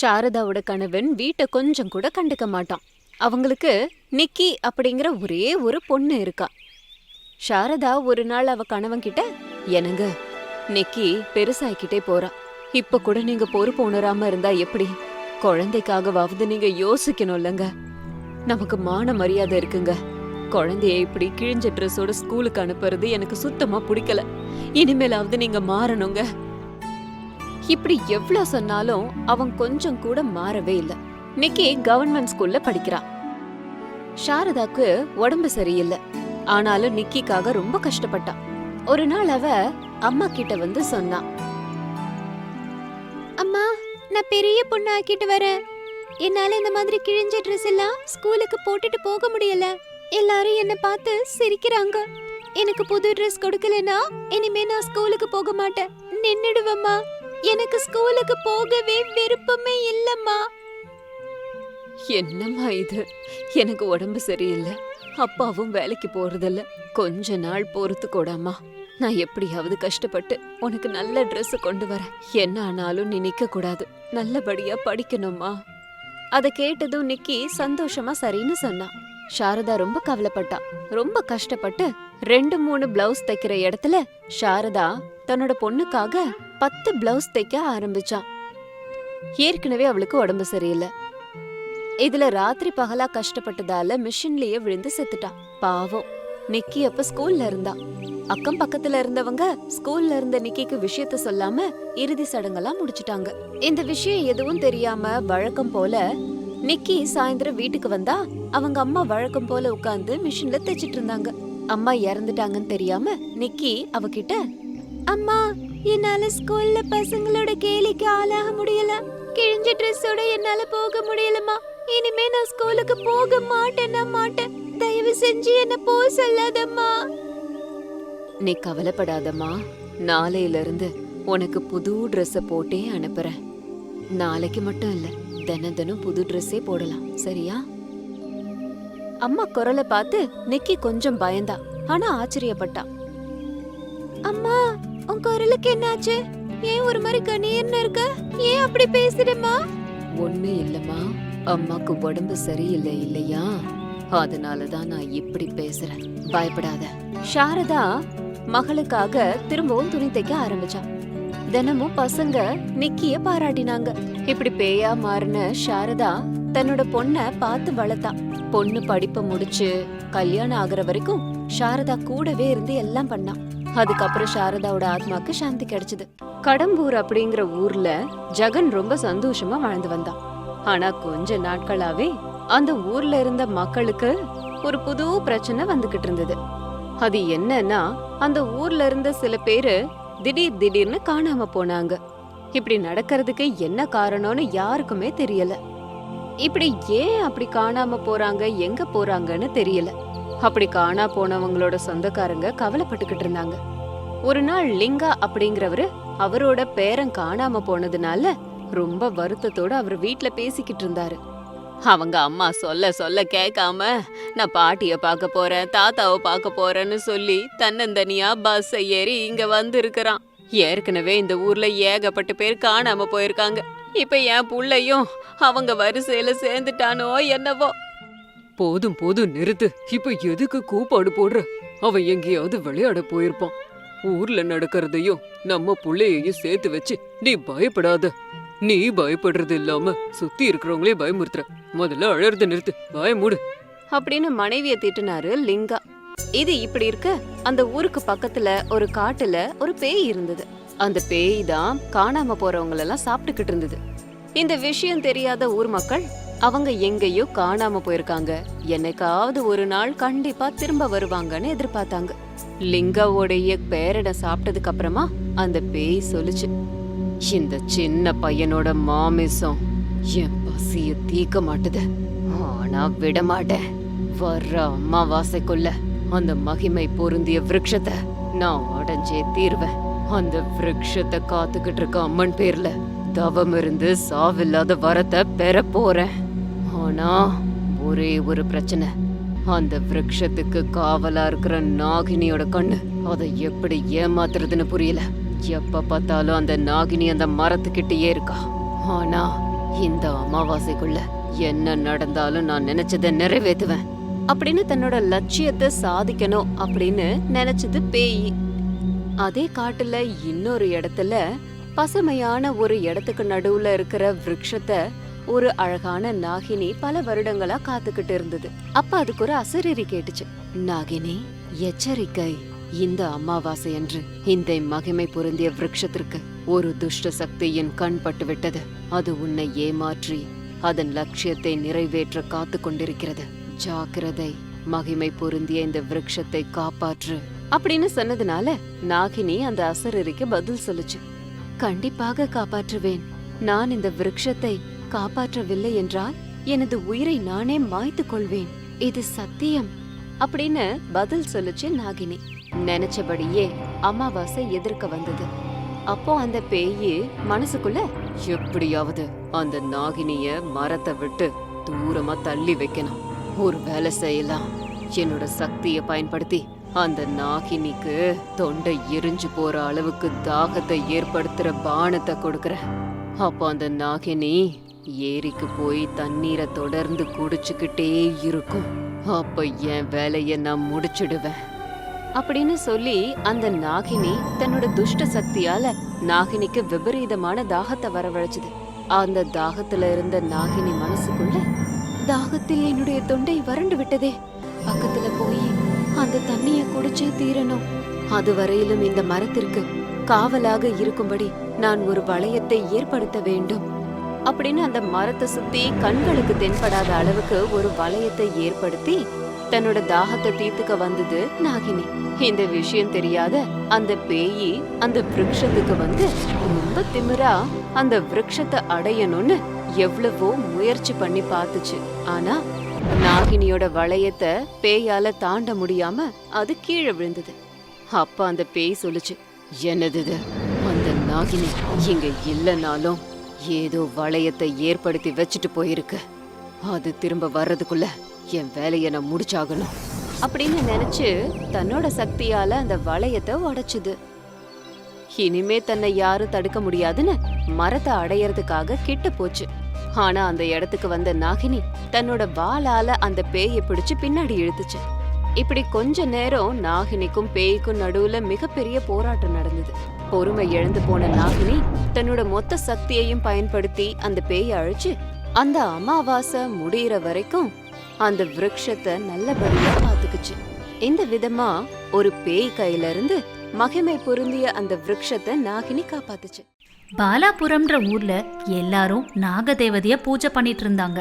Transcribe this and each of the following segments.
சாரதாவோட கணவன் வீட்டை கொஞ்சம் கூட கண்டுக்க மாட்டான். அவங்களுக்கு நிக்கி அப்படிங்கிற ஒரே ஒரு பொண்ணு இருக்கா. சாரதா ஒரு நாள் அவ கணவன் கிட்ட என்னங்க நிக்கி பெருசாயிக்கிட்டே போறா. இப்ப கூட நீங்க பொறுப்பு உணராம இருந்தா எப்படி? குழந்தைக்காகவாவது நீங்க யோசிக்கணும்லங்க நமக்கு மான மரியாதை இருக்குங்க. குழந்தைய இப்படி கிழிஞ்ச ட்ரெஸ்ஸோட ஸ்கூலுக்கு அனுப்புறது எனக்கு சுத்தமா பிடிக்கல. இனிமேலாவது நீங்க மாறணுங்க. இப்படி எவ்வளவு சொன்னாலும் அவன் கொஞ்சம் கூட மாறவே இல்ல. நிக்கி கவர்மெண்ட் ஸ்கூல்ல படிக்கிறான் சாரதாக்கு உடம்பு சரியில்லை. ஆனாலும் நிக்கிக்காக ரொம்ப கஷ்டப்பட்டான் ஒரு நாள் அவ அம்மா கிட்ட வந்து சொன்னான் அம்மா நான் பெரிய பொண்ணு ஆக்கிட்டு வரேன். என்னால இந்த மாதிரி கிழிஞ்ச ட்ரெஸ் எல்லாம் ஸ்கூலுக்கு போட்டுட்டு போக முடியல. எல்லாரும் என்ன பார்த்து சிரிக்கிறாங்க. எனக்கு புது ட்ரெஸ் கொடுக்கலனா இனிமே நான் ஸ்கூலுக்கு போக மாட்டேன். நின்னுடுவம்மா. எனக்கு ஸ்கூலுக்கு போகவே விருப்பமே இல்லம்மா. என்னம்மா இது? எனக்கு உடம்பு சரியில்லை. அப்பாவும் வேலைக்கு போறதில்ல. கொஞ்ச நாள் பொறுத்து கூடாமா நான் எப்படியாவது கஷ்டப்பட்டு உனக்கு நல்ல ட்ரெஸ் கொண்டு வரேன். என்ன ஆனாலும் நீ நிக்க கூடாது. நல்லபடியா படிக்கணுமா அதை கேட்டதும் நிக்கி சந்தோஷமா சரின்னு சொன்னா. சாரதா ரொம்ப கவலைப்பட்டா. ரொம்ப கஷ்டப்பட்டு ரெண்டு மூணு பிளவுஸ் தைக்கிற இடத்துல சாரதா தன்னோட பொண்ணுக்காக பத்து பிளவுஸ் தைக்க ஆரம்பிச்சான் ஏற்கனவே அவளுக்கு உடம்பு சரியில்லை. இதுல ராத்திரி பகலா கஷ்டப்பட்டதால மிஷின்லயே விழுந்து செத்துட்டா. பாவம். நிக்கி அப்ப ஸ்கூல்ல இருந்தா. அக்கம் பக்கத்துல இருந்தவங்க ஸ்கூல்ல இருந்த நிக்கிக்கு விஷயத்த சொல்லாம இறுதி சடங்கெல்லாம் முடிச்சிட்டாங்க. இந்த விஷயம் எதுவும் தெரியாம வழக்கம் போல நிக்கி சாயந்தரம் வீட்டுக்கு வந்தா அவங்க அம்மா வழக்கம் போல உட்கார்ந்து மிஷின்ல தைச்சிட்டு இருந்தாங்க. அம்மா இறந்துட்டாங்கன்னு தெரியாம நிக்கி அவகிட்ட அம்மா என்னால ஸ்கூல்ல பசங்களோட கேலிக்கு ஆளாக முடியல. கிழிஞ்ச ட்ரெஸ்ஸோட என்னால போக முடியலம்மா. இனிமே நான் ஸ்கூலுக்கு போக மாட்டேன்னா மாட்டேன். தயவு செஞ்சு என்ன போ சொல்லாதம்மா. நீ கவலைப்படாதம்மா. நாளையில இருந்து உனக்கு புது Dress-அ போட்டே அனுப்புறேன். நாளைக்கு மட்டும் இல்ல தினம் தினம் புது ட்ரெஸ்ஸே போடலாம். சரியா? அம்மா குரலை பார்த்து நிக்கி கொஞ்சம் பயந்தா. ஆனா ஆச்சரியப்பட்டா. அம்மா உன் குரலுக்கு என்னாச்சு? ஏன் ஒரு மாதிரி கணீர்னு இருக்க? ஏன் அப்படி பேசுறமா ஒண்ணு இல்லம்மா. அம்மாக்கு உடம்பு சரியில்லை இல்லையா? அதனாலதான் நான் இப்படி பேசுறேன். பயப்படாத. சாரதா மகளுக்காக திரும்பவும் துணி தைக்க ஆரம்பிச்சா தினமும் பசங்க நிக்கிய பாராட்டினாங்க. இப்படி பேயா மாறின சாரதா தன்னோட பொண்ண பார்த்து வளர்த்தா பொண்ணு படிப்பை முடிச்சு கல்யாணம் ஆகுற வரைக்கும் சாரதா கூடவே இருந்து எல்லாம் பண்ணா அதுக்கப்புறம் சாரதாவோட ஆத்மாக்கு சாந்தி கிடைச்சது. கடம்பூர் அப்படிங்கிற ஊர்ல ஜெகன் ரொம்ப சந்தோஷமா வாழ்ந்து வந்தான். ஆனா கொஞ்ச நாட்களாவே அந்த ஊர்ல இருந்த மக்களுக்கு ஒரு புது பிரச்சனை வந்துகிட்டு இருந்தது. அது என்னன்னா அந்த ஊர்ல இருந்த சில பேரு திடீர் திடீர்னு காணாம போனாங்க. இப்படி நடக்கிறதுக்கு என்ன காரணம்னு யாருக்குமே தெரியல. இப்படி ஏன் அப்படி காணாம போறாங்க எங்க போறாங்கன்னு தெரியல. அப்படி காணா போனவங்களோட சொந்தக்காரங்க கவலைப்பட்டுக்கிட்டு இருந்தாங்க. ஒரு நாள் லிங்கா அப்படிங்கிறவரு அவரோட பேரன் காணாம போனதுனால ரொம்ப வருத்தத்தோட அவர் வீட்ல பேசிக்கிட்டு இருந்தாரு. அவங்க அம்மா சொல்ல சொல்ல கேட்காம நான் பாட்டிய பார்க்க போறேன் தாத்தாவை பார்க்க போறேன்னு சொல்லி தன்னந்தனியா பஸ் ஏறி இங்க வந்து இருக்கிறான் ஏற்கனவே இந்த ஊர்ல ஏகப்பட்ட பேர் காணாம போயிருக்காங்க. இப்ப என் புள்ளையும் அவங்க வரிசையில சேர்ந்துட்டானோ என்னவோ? போதும் போதும் நிறுத்து. இப்ப எதுக்கு கூப்பாடு போடுற? அவன் எங்கேயாவது விளையாட போயிருப்பான். ஊர்ல நடக்கிறதையும் நம்ம புள்ளையையும் சேர்த்து வச்சு நீ பயப்படாத. நீ பயப்படுறது இல்லாம சுத்தி இருக்கிறவங்களே பயமுறுத்துற. முதல்ல அழறது நிறுத்து. பயமுடு மூடு. அப்படின்னு மனைவிய திட்டினாரு லிங்கா. இது இப்படி இருக்க அந்த ஊருக்கு பக்கத்துல ஒரு காட்டுல ஒரு பேய் இருந்தது. அந்த பேய் தான் காணாம போறவங்களெல்லாம் சாப்பிட்டுக்கிட்டு இருந்தது. இந்த விஷயம் தெரியாத ஊர் மக்கள் அவங்க எங்கேயோ காணாம போயிருக்காங்க. என்னைக்காவது ஒரு நாள் கண்டிப்பா திரும்ப வருவாங்கன்னு எதிர்பார்த்தாங்க. லிங்காவோடைய பேரனை சாப்பிட்டதுக்கு அப்புறமா அந்த பேய் சொல்லுச்சு இந்த சின்ன பையனோட மாமிசம் என் பசிய தீக்க மாட்டுது. ஆனா விட மாட்டேன் வர்ற அம்மாவாசைக்குள்ள அந்த மகிமை பொருந்திய விருட்சத்தை நான் உடஞ்சே தீர்வேன். அந்த விரக்ஷத்தை காத்துக்கிட்டு இருக்க அம்மன் பேர்ல தவம் இருந்து சாவில்லாத வரத்தை பெற போறேன். ஆனா ஒரே ஒரு பிரச்சனை. அந்த விரக்ஷத்துக்கு காவலா இருக்கிற நாகினியோட கண்ணு. அதை எப்படி ஏமாத்துறதுன்னு புரியல. எப்ப பார்த்தாலும் அந்த நாகினி அந்த மரத்துக்கிட்டயே இருக்கா. ஆனா இந்த அமாவாசைக்குள்ள என்ன நடந்தாலும் நான் நினைச்சதை நிறைவேத்துவேன் அப்படின்னு தன்னோட லட்சியத்தை சாதிக்கணும் அப்படின்னு நினைச்சது பேய். அதே காட்டுல இன்னொரு இடத்துல பசுமையான ஒரு இடத்துக்கு நடுவுல இருக்கிற விரக்ஷத்தை ஒரு அழகான நாகினி பல வருடங்களா காத்துக்கிட்டு இருந்தது. அப்ப அதுக்கு ஒரு அசரீரி கேட்டுச்சு. நாகினி எச்சரிக்கை. இந்த அமாவாசை அன்று இந்த மகிமை பொருந்திய விரக்ஷத்திற்கு ஒரு துஷ்ட சக்தியின் கண் பட்டு விட்டது. அது உன்னை ஏமாற்றி அதன் லட்சியத்தை நிறைவேற்ற காத்து கொண்டிருக்கிறது. ஜாக்கிரதை மகிமை பொருந்திய இந்த விரக்ஷத்தை காப்பாற்று. அப்படின்னு சொன்னதுனால நாகினி அந்த அசரரிக்கு பதில் சொல்லுச்சு. கண்டிப்பாக காப்பாற்றுவேன். நான் இந்த விரக்ஷத்தை காப்பாற்றவில்லை என்றால் எனது உயிரை நானே மாய்த்துக் கொள்வேன். இது சத்தியம். அப்படின்னு பதில் சொல்லுச்சு நாகினி. நினைச்சபடியே அமாவாசை எதிர்க்க வந்தது. அப்போ அந்த பேயி மனசுக்குள்ள எப்படியாவது அந்த நாகினிய மரத்தை விட்டு தூரமா தள்ளி வைக்கணும். ஒரு வேலை செய்யலாம். என்னோட சக்தியை பயன்படுத்தி அந்த நாகினிக்கு தொண்டை எரிஞ்சு போற அளவுக்கு தாகத்தை ஏற்படுத்துற பானத்தை கொடுக்கற அப்போ அந்த நாகினி ஏரிக்கு போய் தண்ணீரை தொடர்ந்து குடிச்சுக்கிட்டே இருக்கும். அப்ப என் வேலையை நான் முடிச்சிடுவேன். அப்படின்னு சொல்லி அந்த நாகினி தன்னோட துஷ்ட சக்தியால நாகினிக்கு விபரீதமான தாகத்தை வரவழைச்சது. அந்த தாகத்துல இருந்த நாகினி மனசுக்குள்ள தாகத்தில் என்னுடைய தொண்டை வறண்டு விட்டதே. பக்கத்துல போய் அந்த தண்ணிய குடிச்சே தீரணும். அது வரையிலும் இந்த மரத்திற்கு காவலாக இருக்கும்படி நான் ஒரு வளையத்தை ஏற்படுத்த வேண்டும். அப்படின்னு அந்த மரத்தை சுத்தி கண்களுக்கு தென்படாத அளவுக்கு ஒரு வளையத்தை ஏற்படுத்தி தன்னோட தாகத்தை தீர்த்துக்க வந்தது நாகினி. இந்த விஷயம் தெரியாத அந்த பேயி அந்த விரக்ஷத்துக்கு வந்து ரொம்ப திமிரா அந்த விரக்ஷத்தை அடையணும்னு எவ்வளவோ முயற்சி பண்ணி பார்த்துச்சு. ஆனா நாகினியோட வளையத்தை பேயால தாண்ட முடியாம அது கீழே விழுந்தது. அப்ப அந்த பேய் சொல்லுச்சு என்னது அந்த நாகினி இங்க இல்லைனாலும் ஏதோ வளையத்தை ஏற்படுத்தி வச்சுட்டு போயிருக்கு. அது திரும்ப வர்றதுக்குள்ள என் வேலையை நான் முடிச்சாகணும். அப்படின்னு நினைச்சு தன்னோட சக்தியால அந்த வளையத்தை உடைச்சுது. இனிமே தன்னை யாரும் தடுக்க முடியாதுன்னு மரத்தை அடையறதுக்காக கிட்ட போச்சு. ஆனா அந்த இடத்துக்கு வந்த நாகினி தன்னோட வாளால அந்த பேயை பிடிச்சு பின்னாடி இழுத்துச்சு. இப்படி கொஞ்ச நேரம் நாகினிக்கும் பேய்க்கும் நடுவுல மிகப்பெரிய போராட்டம் நடந்தது. பொறுமை இழந்து போன நாகினி தன்னோட மொத்த சக்தியையும் பயன்படுத்தி அந்த பேயை அழிச்சு அந்த அமாவாசை முடியிற வரைக்கும் அந்த விரக்ஷத்தை நல்லபடியா பாத்துக்குச்சு இந்த விதமா ஒரு பேய் கையில இருந்து மகிமை பொருந்திய அந்த விரக்ஷத்தை நாகினி காப்பாத்துச்சு. பாலாபுரம்ன்ற ஊர்ல எல்லாரும் நாகதேவதைய பூஜை பண்ணிட்டு இருந்தாங்க.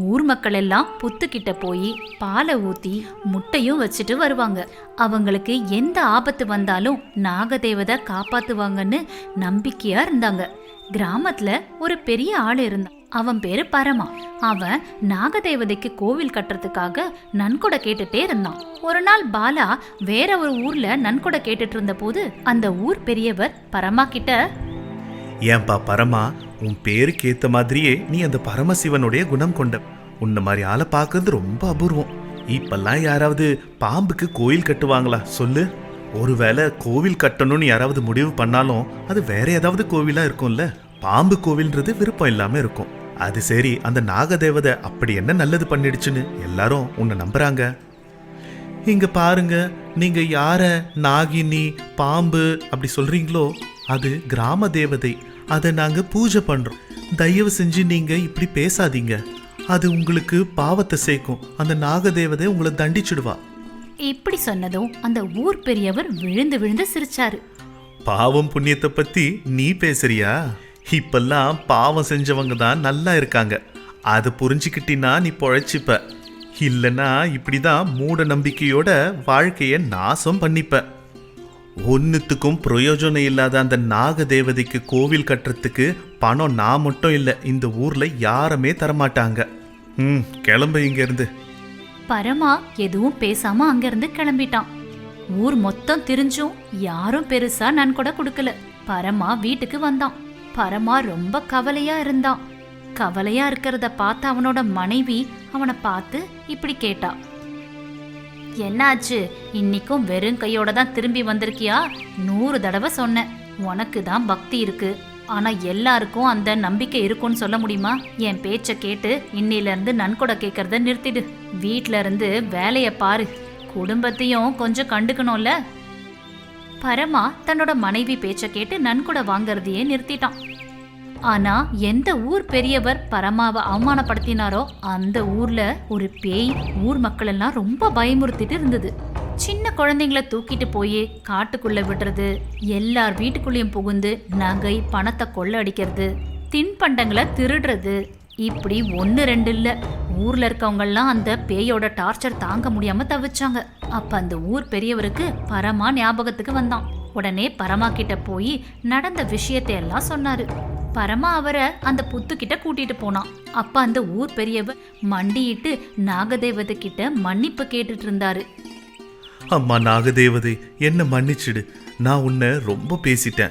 ஊர் மக்கள் எல்லாம் புத்துக்கிட்ட போய் பாலை ஊத்தி முட்டையும் வச்சுட்டு வருவாங்க. அவங்களுக்கு எந்த ஆபத்து வந்தாலும் நாகதேவதை காப்பாத்துவாங்கன்னு நம்பிக்கையா இருந்தாங்க. கிராமத்துல ஒரு பெரிய ஆள் இருந்தான். அவன் பேரு பரமா. அவன் நாகதேவதைக்கு கோவில் கட்டுறதுக்காக நன்கொடை கேட்டுட்டே இருந்தான். ஒரு நாள் பாலா வேற ஒரு ஊர்ல நன்கொடை கேட்டுட்டு இருந்த போது அந்த ஊர் பெரியவர் பரமா கிட்ட ஏன்பா பரமா உன் பேருக்கு ஏத்த மாதிரியே நீ அந்த பரமசிவனுடைய குணம் கொண்ட. உன்ன மாதிரி ஆளை பார்க்கறது ரொம்ப அபூர்வம். இப்பெல்லாம் யாராவது பாம்புக்கு கோயில் கட்டுவாங்களா? சொல்லு. ஒருவேளை கோவில் கட்டணும்னு யாராவது முடிவு பண்ணாலும் அது வேற ஏதாவது கோவிலா இருக்கும்ல? பாம்பு கோவில்ன்றது விருப்பம் இல்லாம இருக்கும். அது சரி அந்த நாகதேவதை அப்படி என்ன நல்லது பண்ணிடுச்சுன்னு எல்லாரும் உன்னை நம்புறாங்க. இங்க பாருங்க நீங்க யார நாகினி பாம்பு அப்படி சொல்றீங்களோ அது கிராம தேவதை. அதை நாங்க பூஜை பண்றோம். தயவு செஞ்சு நீங்க இப்படி பேசாதீங்க. அது உங்களுக்கு பாவத்தை சேர்க்கும். அந்த நாகதேவதை உங்களை தண்டிச்சிடுவா. இப்படி சொன்னதும் அந்த ஊர் பெரியவர் விழுந்து விழுந்து சிரிச்சாரு. பாவம் புண்ணியத்தை பத்தி நீ பேசுறியா? இப்பெல்லாம் பாவம் செஞ்சவங்க தான் நல்லா இருக்காங்க. அது புரிஞ்சுக்கிட்டினா நீ பொழைச்சிப்ப. இல்லைன்னா இப்படிதான் மூட நம்பிக்கையோட வாழ்க்கைய நாசம் பண்ணிப்ப. ஒன்றுத்துக்கும் பிரயோஜனம் இல்லாத அந்த நாக தேவதைக்கு கோவில் கட்டுறதுக்கு பணம் நான் மட்டும் இல்லை இந்த ஊர்ல யாருமே தரமாட்டாங்க. ம் கிளம்பு இங்கேருந்து. பரமா எதுவும் பேசாம அங்கிருந்து கிளம்பிட்டான். ஊர் மொத்தம் திரிஞ்சும் யாரும் பெருசா நன்கொடை கொடுக்கல. பரமா வீட்டுக்கு வந்தான். பரமா ரொம்ப கவலையா இருந்தான். கவலையா இருக்கிறத பார்த்து அவனோட மனைவி அவனை பார்த்து இப்படி கேட்டா. என்னாச்சு? இன்னைக்கும் வெறும் கையோட தான் திரும்பி வந்திருக்கியா? நூறு தடவை சொன்னேன். உனக்கு தான் பக்தி இருக்கு. ஆனா எல்லாருக்கும் அந்த நம்பிக்கை இருக்கும்னு சொல்ல முடியுமா? என் பேச்ச கேட்டு இன்னில இருந்து நன்கொடை கேட்கறத நிறுத்திடு. வீட்ல இருந்து வேலைய பாரு. குடும்பத்தையும் கொஞ்சம் கண்டுக்கணும்ல. பரமா தன்னோட மனைவி பேச்ச கேட்டு நன்கொடை வாங்குறதையே நிறுத்திட்டான். ஆனா எந்த ஊர் பெரியவர் பரமாவை அவமானப்படுத்தினாரோ அந்த ஊர்ல ஒரு பேய் ஊர் மக்கள் எல்லாம் ரொம்ப பயமுறுத்திட்டு இருந்தது. சின்ன குழந்தைங்கள தூக்கிட்டு போய் காட்டுக்குள்ள விடுறது எல்லார் வீட்டுக்குள்ளேயும் புகுந்து நகை பணத்தை கொள்ளடிக்கிறது தின்பண்டங்களை திருடுறது இப்படி ஒன்று ரெண்டு இல்லை. ஊர்ல இருக்கவங்கெல்லாம் அந்த பேயோட டார்ச்சர் தாங்க முடியாம தவிச்சாங்க. அப்ப அந்த ஊர் பெரியவருக்கு பரமா ஞாபகத்துக்கு வந்தான். உடனே பரமா கிட்ட போய் நடந்த விஷயத்தை எல்லாம் சொன்னாரு. பரமா அவரை அந்த புத்து கிட்ட கூட்டிட்டு போனான். அப்ப அந்த ஊர் பெரியவர் மண்டியிட்டு நாகதேவதை கிட்ட மன்னிப்பு கேட்டுட்டு இருந்தாரு. அம்மா நாகதேவதை என்ன மன்னிச்சிடு. நான் உன்னை ரொம்ப பேசிட்டேன்.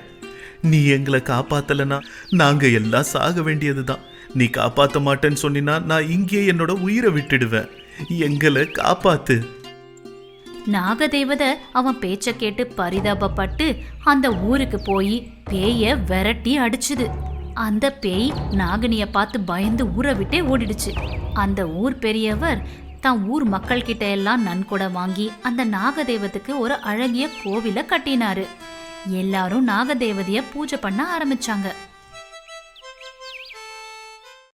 நீ எங்களை காப்பாத்தலனா நாங்க எல்லாம் சாக வேண்டியதுதான். நீ காப்பாத்த மாட்டேன்னு சொன்னினா நான் இங்கே என்னோட உயிரை விட்டுடுவேன். எங்களை காப்பாத்து. நாகதேவதை அவன் பேச்ச கேட்டு பரிதாபப்பட்டு அந்த ஊருக்கு போய் பேய விரட்டி அடிச்சுது. அந்த பேய் நாகினிய பார்த்து பயந்து ஊரை விட்டே ஓடிடுச்சு. அந்த ஊர் பெரியவர் தான் ஊர் மக்கள் கிட்ட எல்லாம் நன்கொடை வாங்கி அந்த நாகதேவத்துக்கு ஒரு அழகிய கோவில கட்டினாரு. எல்லாரும் நாகதேவதைய பூஜை பண்ண ஆரம்பிச்சாங்க.